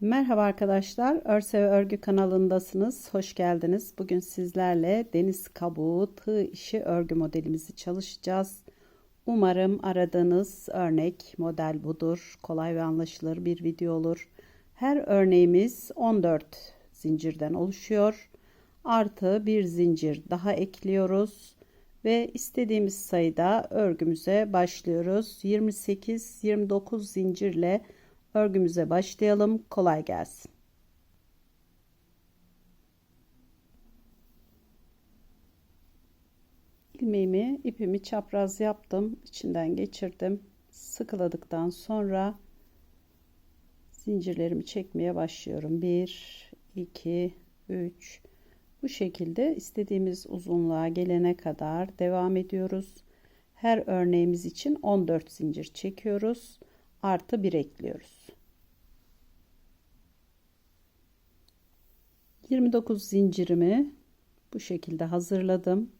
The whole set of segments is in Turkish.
Merhaba arkadaşlar, Örse ve Örgü kanalındasınız. Hoş geldiniz. Bugün sizlerle deniz kabuğu tığ işi örgü modelimizi çalışacağız. Umarım aradığınız örnek model budur. Kolay ve anlaşılır bir video olur. Her örneğimiz 14 zincirden oluşuyor. Artı bir zincir daha ekliyoruz ve istediğimiz sayıda örgümüze başlıyoruz. 28-29 zincirle örgümüze başlayalım. Kolay gelsin. ilmeğimi ipimi çapraz yaptım içinden geçirdim. Sıkıladıktan sonra zincirlerimi çekmeye başlıyorum. 1 2 3 bu şekilde istediğimiz uzunluğa gelene kadar devam ediyoruz. Her örneğimiz için 14 zincir çekiyoruz. Artı 1 ekliyoruz 29 zincirimi bu şekilde hazırladım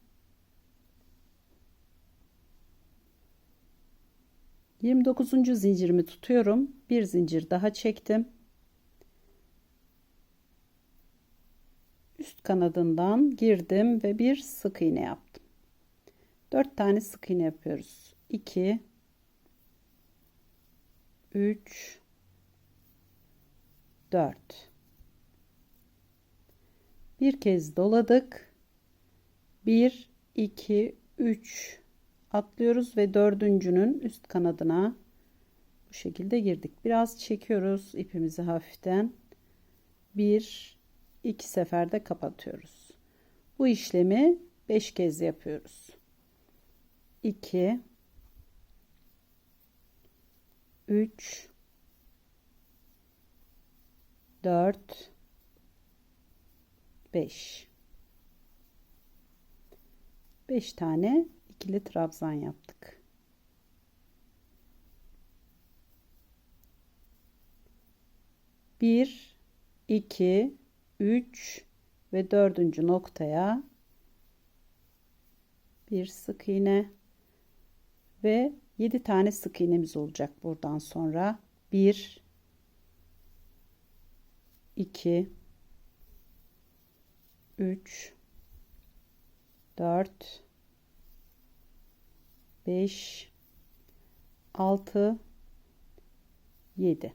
29. zincirimi tutuyorum. Bir zincir daha çektim. Üst kanadından girdim ve bir sık iğne yaptım. 4 tane sık iğne yapıyoruz. 2 3 4 Bir kez doladık. 1 2 3 atlıyoruz ve dördüncünün üst kanadına bu şekilde girdik. Biraz çekiyoruz ipimizi hafiften. Bir, iki seferde kapatıyoruz. Bu işlemi beş kez yapıyoruz. 2 3 4 5 5 tane ikili trabzan yaptık. Bir, iki, üç ve dördüncü noktaya bir sık iğne ve yedi tane sık iğnemiz olacak buradan sonra. Bir, iki, üç, dört 5 6 7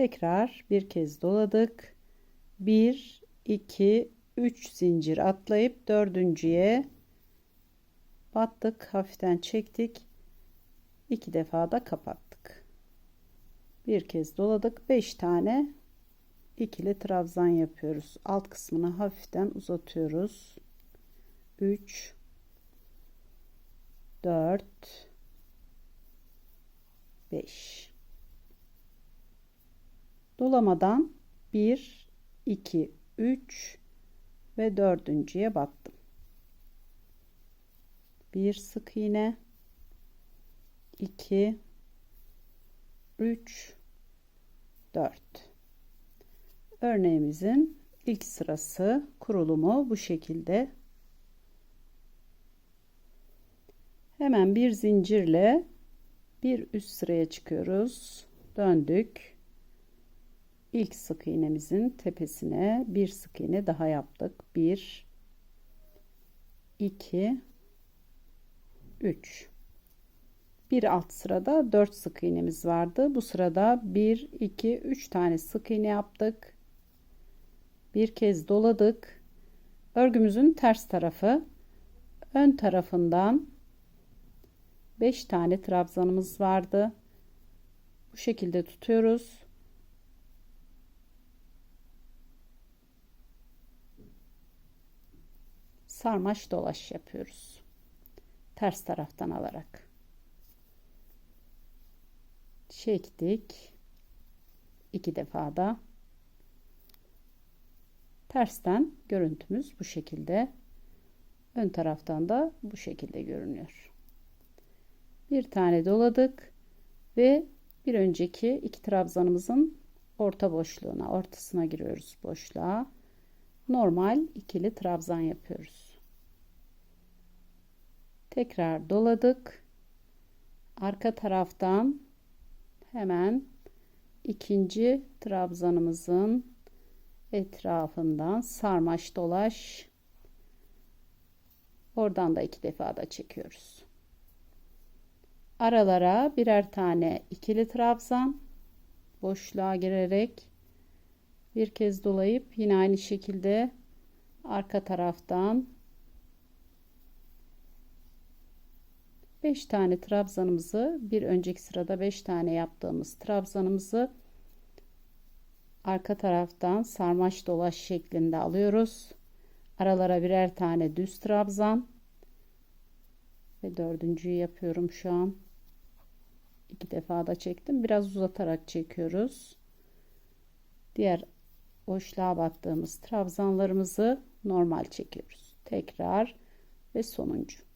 tekrar bir kez doladık. 1 2 3 zincir atlayıp dördüncüye battık. Hafiften çektik. İki defa da kapattık. Bir kez doladık. 5 tane ikili trabzan yapıyoruz. Alt kısmını hafiften uzatıyoruz. 3 4 5 dolamadan 1 2 3 ve dördüncüye battım. Bir sık iğne. 2 3 4 örneğimizin ilk sırası kurulumu bu şekilde. Hemen bir zincirle bir üst sıraya çıkıyoruz. Döndük. İlk sık iğnemizin tepesine bir sık iğne daha yaptık. 1 2 3 bir alt sırada 4 sık iğnemiz vardı. Bu sırada 1 2 3 tane sık iğne yaptık bir kez doladık örgümüzün ters tarafı ön tarafından 5 tane trabzanımız vardı. Bu şekilde tutuyoruz. Sarmaş dolaş yapıyoruz. Ters taraftan alarak. Çektik. iki defa da tersten görüntümüz bu şekilde. Ön taraftan da bu şekilde görünüyor. Bir tane doladık ve bir önceki iki trabzanımızın orta boşluğuna ortasına giriyoruz boşluğa. Normal ikili trabzan yapıyoruz. Tekrar doladık. Arka taraftan Hemen ikinci trabzanımızın etrafından sarmaş dolaş. Oradan da iki defa da çekiyoruz. Aralara birer tane ikili trabzan boşluğa girerek bir kez dolayıp yine aynı şekilde arka taraftan 5 tane trabzanımızı bir önceki sırada 5 tane yaptığımız trabzanımızı arka taraftan sarmaş dolaş şeklinde alıyoruz. Aralara birer tane düz trabzan ve dördüncüyü yapıyorum şu an. iki defa da çektim. Biraz uzatarak çekiyoruz. Diğer boşluğa battığımız trabzanlarımızı normal çekiyoruz. Tekrar ve sonuncu.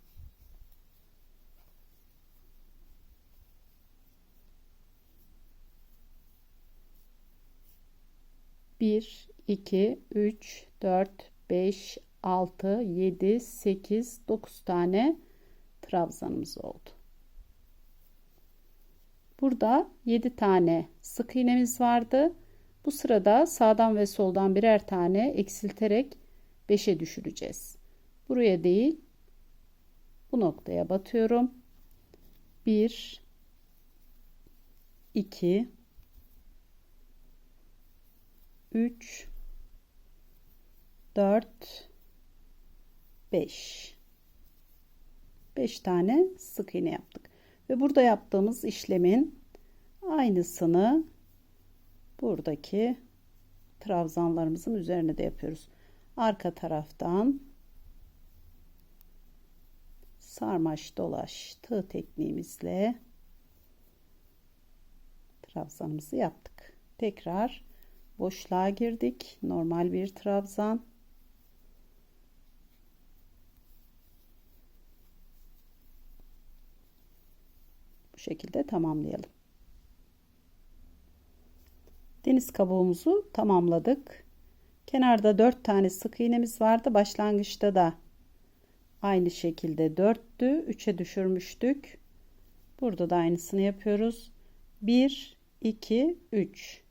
Bir, iki, üç, dört, beş, altı, yedi, sekiz, dokuz tane trabzanımız oldu. Burada 7 tane sık iğnemiz vardı. Bu sırada sağdan ve soldan birer tane eksilterek 5'e düşüreceğiz. Buraya değil bu noktaya batıyorum. 1 2 3 4 5 5 tane sık iğne yaptık. Ve burada yaptığımız işlemin aynısını buradaki trabzanlarımızın üzerine de yapıyoruz. Arka taraftan sarmaş dolaş tığ tekniğimizle trabzanımızı yaptık. Tekrar boşluğa girdik. Normal bir trabzan. Bu şekilde tamamlayalım. Deniz kabuğumuzu tamamladık. Kenarda 4 tane sık iğnemiz vardı. Başlangıçta da aynı şekilde 4'tü. 3'e düşürmüştük. Burada da aynısını yapıyoruz. 1 2 3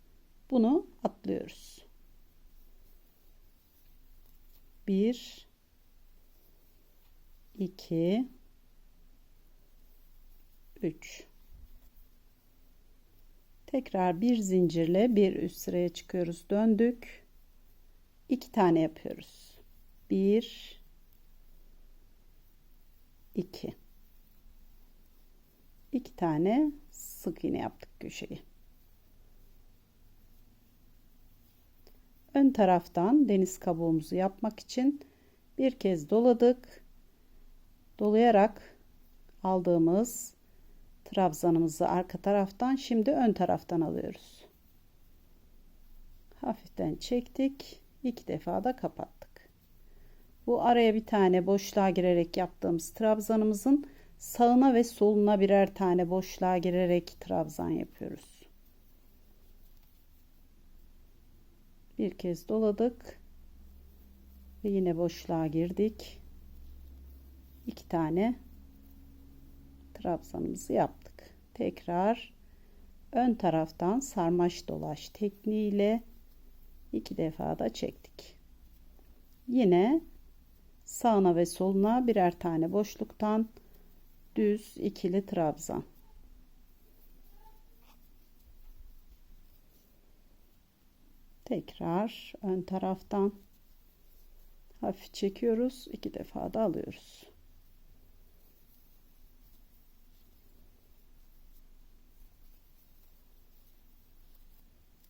bunu atlıyoruz. 1 2 3 tekrar bir zincirle bir üst sıraya çıkıyoruz. Döndük. İki tane yapıyoruz. Bir iki. İki tane sık iğne yaptık köşeyi ön taraftan deniz kabuğumuzu yapmak için bir kez doladık dolayarak aldığımız trabzanımızı arka taraftan şimdi ön taraftan alıyoruz. Hafiften çektik. iki defa da kapattık. Bu araya bir tane boşluğa girerek yaptığımız trabzanımızın sağına ve soluna birer tane boşluğa girerek trabzan yapıyoruz. Bir kez doladık ve yine boşluğa girdik. iki tane trabzanımızı yaptık. Tekrar ön taraftan sarmaş dolaş tekniğiyle iki defa da çektik. Yine sağına ve soluna birer tane boşluktan düz ikili trabzan. Tekrar ön taraftan hafif çekiyoruz. iki defa da alıyoruz.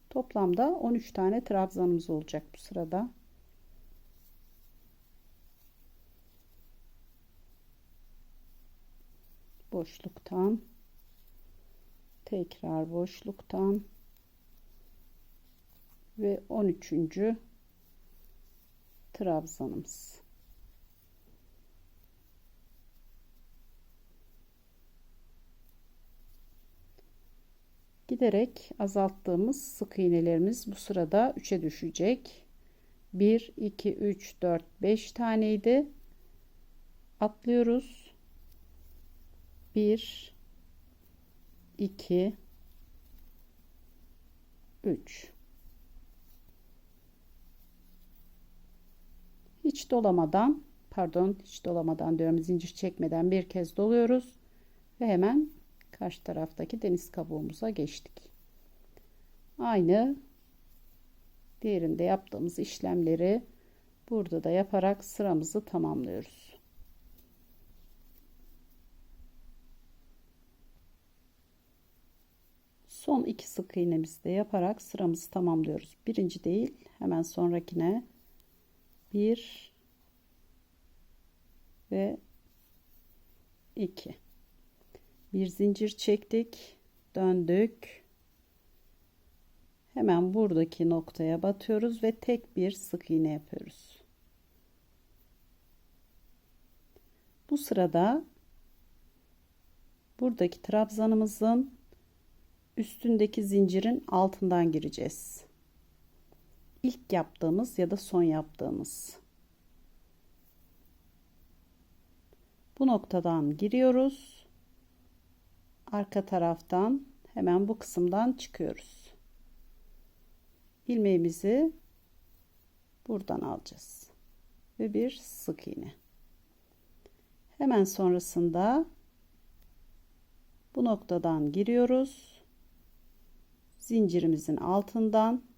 Toplamda 13 tane trabzanımız olacak bu sırada. Boşluktan tekrar boşluktan ve 13. trabzanımız. giderek azalttığımız sık iğnelerimiz bu sırada 3'e düşecek. 1 2 3 4 5 taneydi. Atlıyoruz. 1 2 3 hiç dolamadan pardon hiç dolamadan diyorum zincir çekmeden bir kez doluyoruz ve hemen karşı taraftaki deniz kabuğumuza geçtik. Aynı diğerinde yaptığımız işlemleri burada da yaparak sıramızı tamamlıyoruz. Son iki sık iğnemizi de yaparak sıramızı tamamlıyoruz. Birinci değil hemen sonrakine bir ve 2 bir zincir çektik döndük. Hemen buradaki noktaya batıyoruz ve tek bir sık iğne yapıyoruz. Bu sırada buradaki trabzanımızın üstündeki zincirin altından gireceğiz ilk yaptığımız ya da son yaptığımız. Bu noktadan giriyoruz. Arka taraftan hemen bu kısımdan çıkıyoruz. İlmeğimizi buradan alacağız. Ve bir sık iğne. Hemen sonrasında bu noktadan giriyoruz. Zincirimizin altından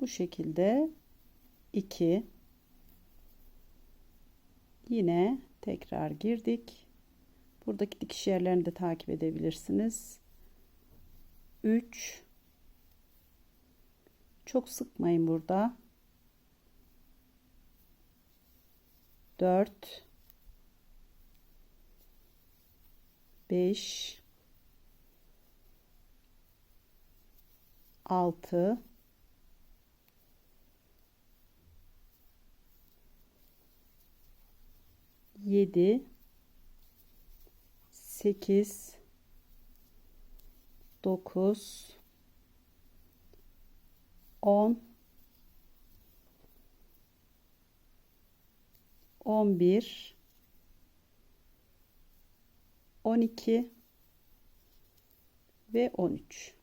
bu şekilde 2 yine tekrar girdik. Buradaki dikiş yerlerini de takip edebilirsiniz. 3 çok sıkmayın burada. 4 5 6 7 8 9 10 11 12 ve 13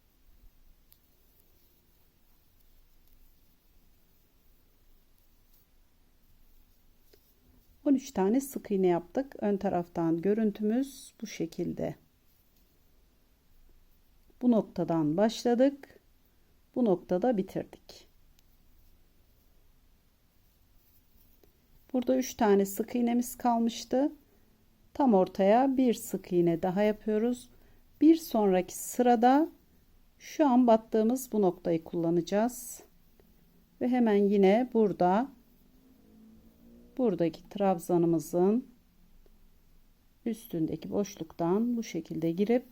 13 tane sık iğne yaptık. Ön taraftan görüntümüz bu şekilde. Bu noktadan başladık. Bu noktada bitirdik. Burada 3 tane sık iğnemiz kalmıştı. Tam ortaya bir sık iğne daha yapıyoruz. Bir sonraki sırada şu an battığımız bu noktayı kullanacağız. Ve hemen yine burada buradaki trabzanımızın üstündeki boşluktan bu şekilde girip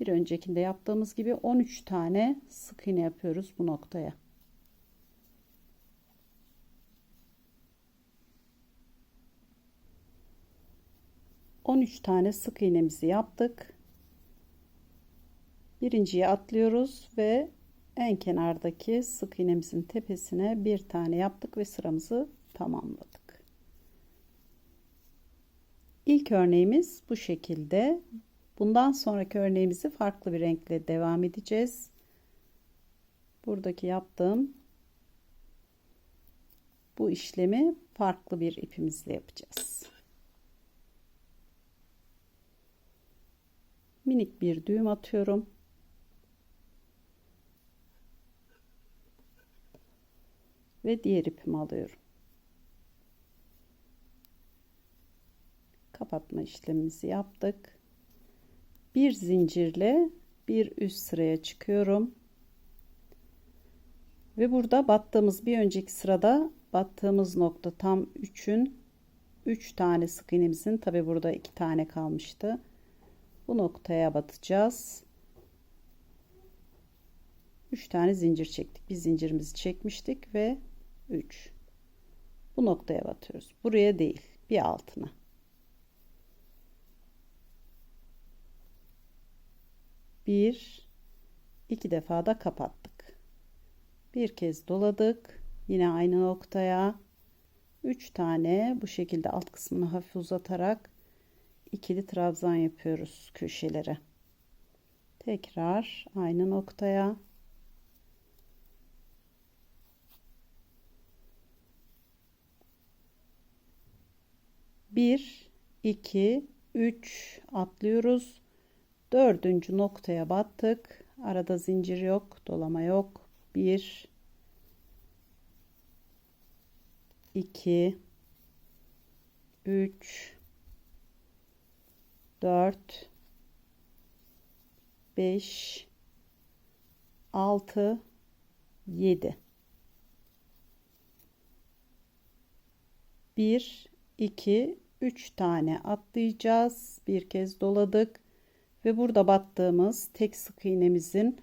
bir öncekinde yaptığımız gibi 13 tane sık iğne yapıyoruz bu noktaya. On üç tane sık iğnemizi yaptık. Birinciyi atlıyoruz ve en kenardaki sık iğnemizin tepesine bir tane yaptık ve sıramızı tamamladık. İlk örneğimiz bu şekilde. Bundan sonraki örneğimizi farklı bir renkle devam edeceğiz. Buradaki yaptığım bu işlemi farklı bir ipimizle yapacağız. Minik bir düğüm atıyorum. Ve diğer ipimi alıyorum. Kapatma işlemimizi yaptık. Bir zincirle bir üst sıraya çıkıyorum. Ve burada battığımız bir önceki sırada battığımız nokta tam 3'ün 3 tane sık iğnemizin tabi burada 2 tane kalmıştı. Bu noktaya batacağız. 3 tane zincir çektik. Bir zincirimizi çekmiştik ve 3. Bu noktaya batıyoruz. Buraya değil, bir altına. Bir iki defa da kapattık bir kez doladık yine aynı noktaya 3 tane bu şekilde alt kısmını hafif uzatarak ikili trabzan yapıyoruz köşelere Tekrar aynı noktaya. Bir, iki, üç atlıyoruz. Dördüncü noktaya battık. Arada zincir yok, dolama yok. Bir, iki, üç, dört, beş, altı, yedi. Bir, iki, üç tane atlayacağız. Bir kez doladık ve burada battığımız tek sık iğnemizin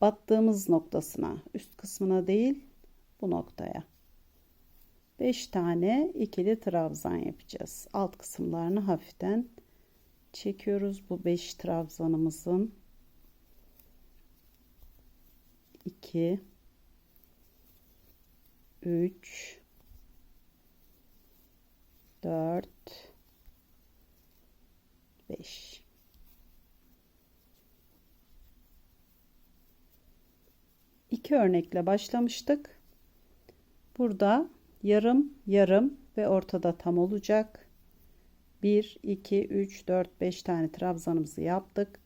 battığımız noktasına, üst kısmına değil, bu noktaya. 5 tane ikili trabzan yapacağız. Alt kısımlarını hafiften çekiyoruz bu 5 trabzanımızın. 2 3 4 5 iki örnekle başlamıştık. Burada yarım yarım ve ortada tam olacak. 1 2 3 4 5 tane trabzanımızı yaptık.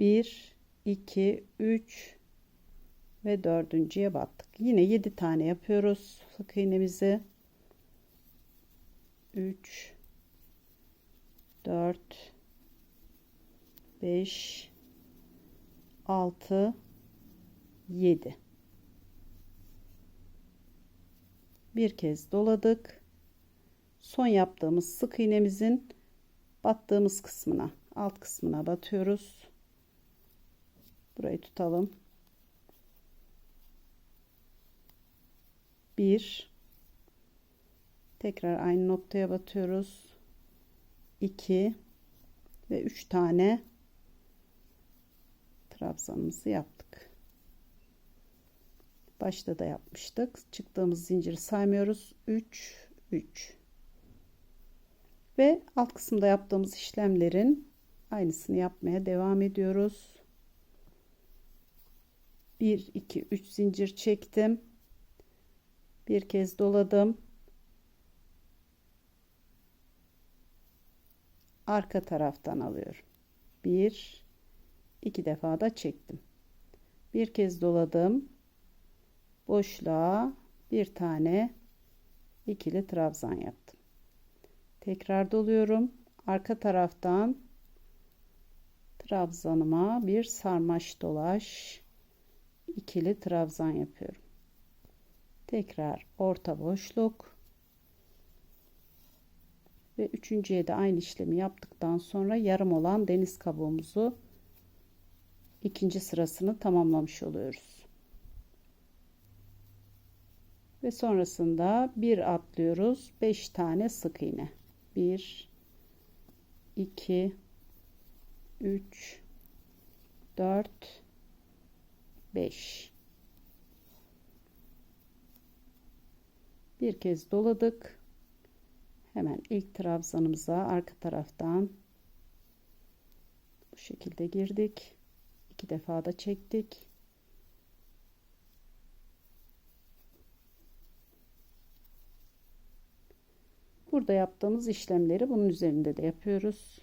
1 2 3 ve dördüncüye battık. Yine 7 tane yapıyoruz sık iğnemizi. 3 4 5 6 7 bir kez doladık. Son yaptığımız sık iğnemizin battığımız kısmına alt kısmına batıyoruz. Burayı tutalım. 1 tekrar aynı noktaya batıyoruz. 2 ve 3 tane trabzanımızı yaptık başta da yapmıştık. Çıktığımız zinciri saymıyoruz. 3 3 ve alt kısımda yaptığımız işlemlerin aynısını yapmaya devam ediyoruz. 1 2 3 zincir çektim. Bir kez doladım. Arka taraftan alıyorum. Bir iki defa da çektim. Bir kez doladım boşluğa bir tane ikili trabzan yaptım. Tekrar doluyorum. Arka taraftan trabzanıma bir sarmaş dolaş ikili trabzan yapıyorum. Tekrar orta boşluk ve üçüncüye de aynı işlemi yaptıktan sonra yarım olan deniz kabuğumuzu ikinci sırasını tamamlamış oluyoruz ve sonrasında bir atlıyoruz. 5 tane sık iğne. 1 2 3 4 5 bir kez doladık. Hemen ilk trabzanımıza arka taraftan bu şekilde girdik. İki defa da çektik Burada yaptığımız işlemleri bunun üzerinde de yapıyoruz.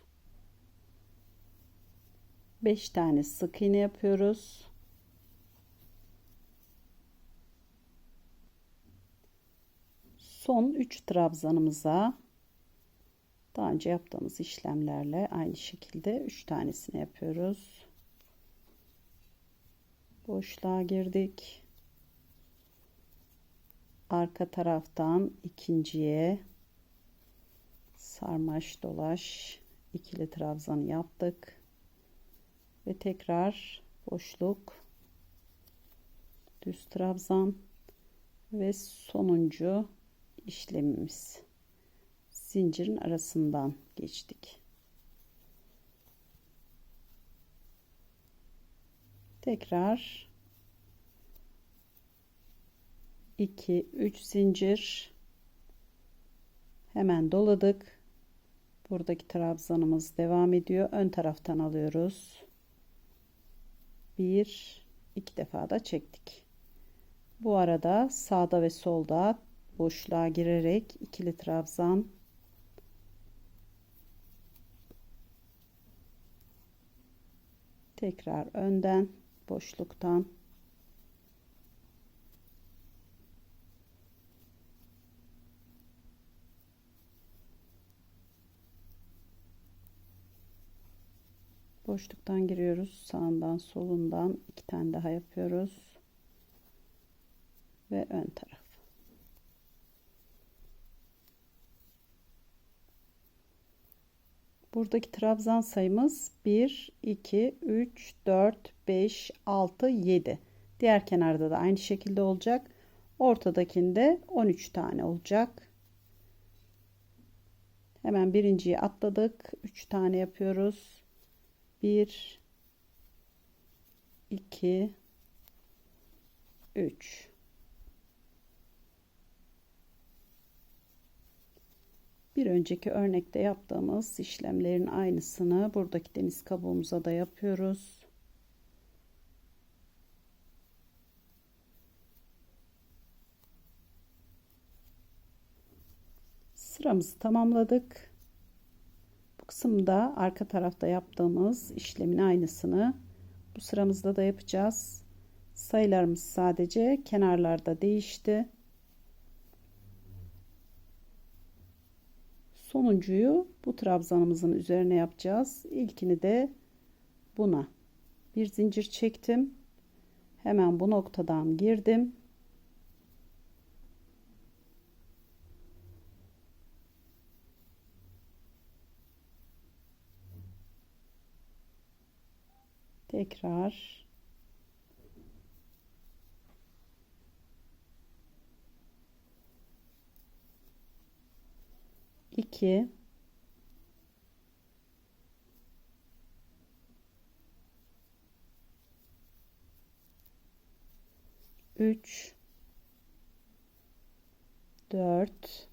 5 tane sık iğne yapıyoruz. Son 3 trabzanımıza daha önce yaptığımız işlemlerle aynı şekilde 3 tanesini yapıyoruz. Boşluğa girdik. Arka taraftan ikinciye sarmaş dolaş ikili trabzan yaptık. Ve tekrar boşluk düz trabzan ve sonuncu işlemimiz. Zincirin arasından geçtik. Tekrar 2 3 zincir. Hemen doladık Buradaki trabzanımız devam ediyor. Ön taraftan alıyoruz. bir iki defa da çektik. Bu arada sağda ve solda boşluğa girerek ikili trabzan tekrar önden boşluktan boşluktan giriyoruz. Sağından solundan iki tane daha yapıyoruz. Ve ön taraf. Buradaki trabzan sayımız 1 2 3 4 5 6 7 diğer kenarda da aynı şekilde olacak. Ortadakinde 13 tane olacak. Hemen birinciyi atladık. 3 tane yapıyoruz 1 2 3 Bir önceki örnekte yaptığımız işlemlerin aynısını buradaki deniz kabuğumuza da yapıyoruz. Sıramızı tamamladık kısımda arka tarafta yaptığımız işlemin aynısını bu sıramızda da yapacağız. Sayılarımız sadece kenarlarda değişti. Sonuncuyu bu trabzanımızın üzerine yapacağız. İlkini de buna bir zincir çektim. Hemen bu noktadan girdim. Tekrar. İki. Üç. Dört.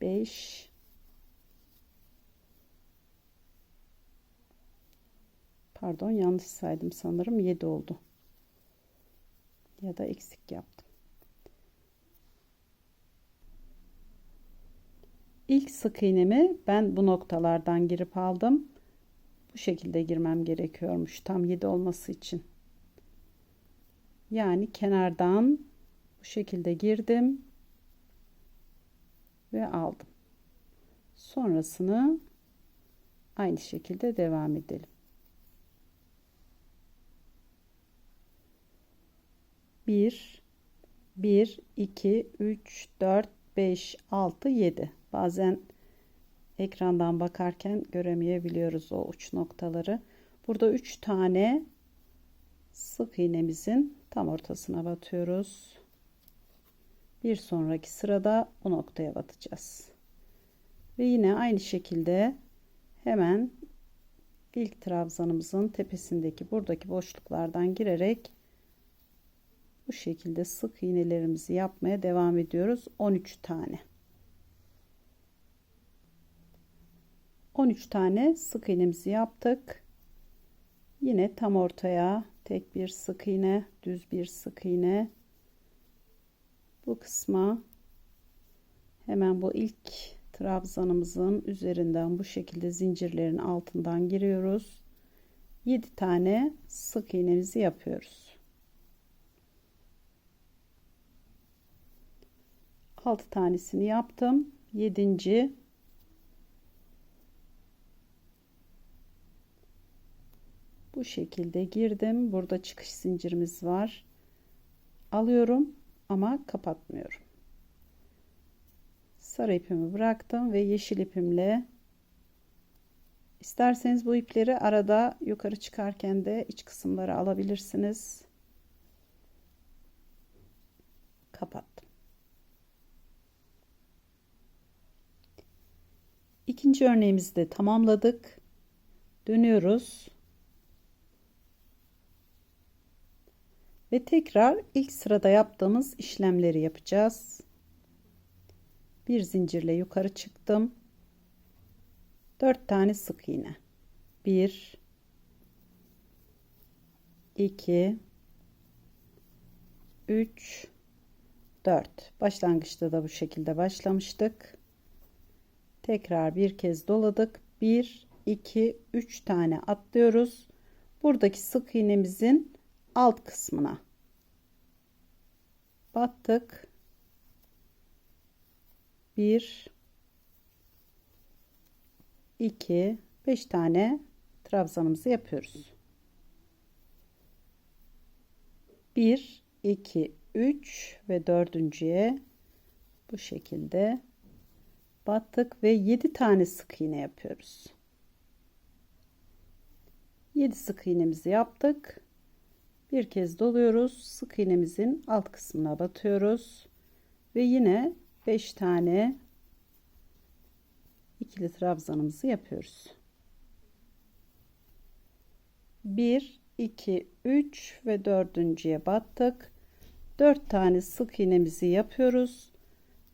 Beş Pardon yanlış saydım sanırım 7 oldu. Ya da eksik yaptım. İlk sık iğnemi ben bu noktalardan girip aldım. Bu şekilde girmem gerekiyormuş tam 7 olması için. Yani kenardan bu şekilde girdim ve aldım. Sonrasını aynı şekilde devam edelim. 1 1 2 3 4 5 6 7 bazen ekrandan bakarken göremeyebiliyoruz o uç noktaları. Burada 3 tane sık iğnemizin tam ortasına batıyoruz. Bir sonraki sırada o noktaya batacağız. Ve yine aynı şekilde hemen ilk trabzanımızın tepesindeki buradaki boşluklardan girerek bu şekilde sık iğnelerimizi yapmaya devam ediyoruz. 13 tane. 13 tane sık iğnemizi yaptık. Yine tam ortaya tek bir sık iğne düz bir sık iğne. Bu kısma hemen bu ilk trabzanımızın üzerinden bu şekilde zincirlerin altından giriyoruz. 7 tane sık iğnemizi yapıyoruz 6 tanesini yaptım. 7. Bu şekilde girdim. Burada çıkış zincirimiz var. Alıyorum ama kapatmıyorum. Sarı ipimi bıraktım ve yeşil ipimle isterseniz bu ipleri arada yukarı çıkarken de iç kısımları alabilirsiniz. Kapattım. İkinci örneğimizi de tamamladık. Dönüyoruz. Ve tekrar ilk sırada yaptığımız işlemleri yapacağız. Bir zincirle yukarı çıktım. 4 tane sık iğne. 1 2 3 4 başlangıçta da bu şekilde başlamıştık tekrar bir kez doladık. 1 2 3 tane atlıyoruz. Buradaki sık iğnemizin alt kısmına battık. 1 2 5 tane trabzanımızı yapıyoruz. 1 2 3 ve dördüncüye bu şekilde battık ve 7 tane sık iğne yapıyoruz. 7 sık iğnemizi yaptık. Bir kez doluyoruz. Sık iğnemizin alt kısmına batıyoruz. Ve yine 5 tane ikili trabzanımızı yapıyoruz. 1 2 3 ve dördüncüye battık. 4 tane sık iğnemizi yapıyoruz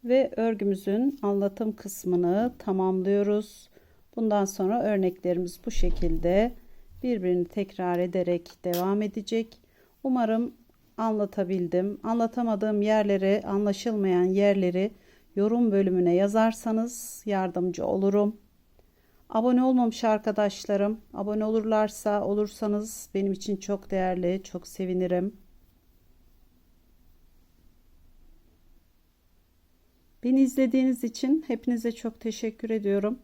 ve örgümüzün anlatım kısmını tamamlıyoruz. Bundan sonra örneklerimiz bu şekilde birbirini tekrar ederek devam edecek. Umarım anlatabildim. Anlatamadığım yerleri anlaşılmayan yerleri yorum bölümüne yazarsanız yardımcı olurum. Abone olmamış arkadaşlarım, abone olurlarsa olursanız benim için çok değerli, çok sevinirim. Beni izlediğiniz için hepinize çok teşekkür ediyorum.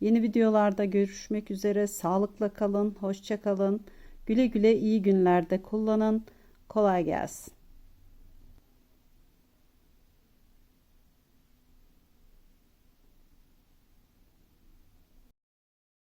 Yeni videolarda görüşmek üzere. Sağlıkla kalın, hoşça kalın. Güle güle iyi günlerde kullanın. Kolay gelsin.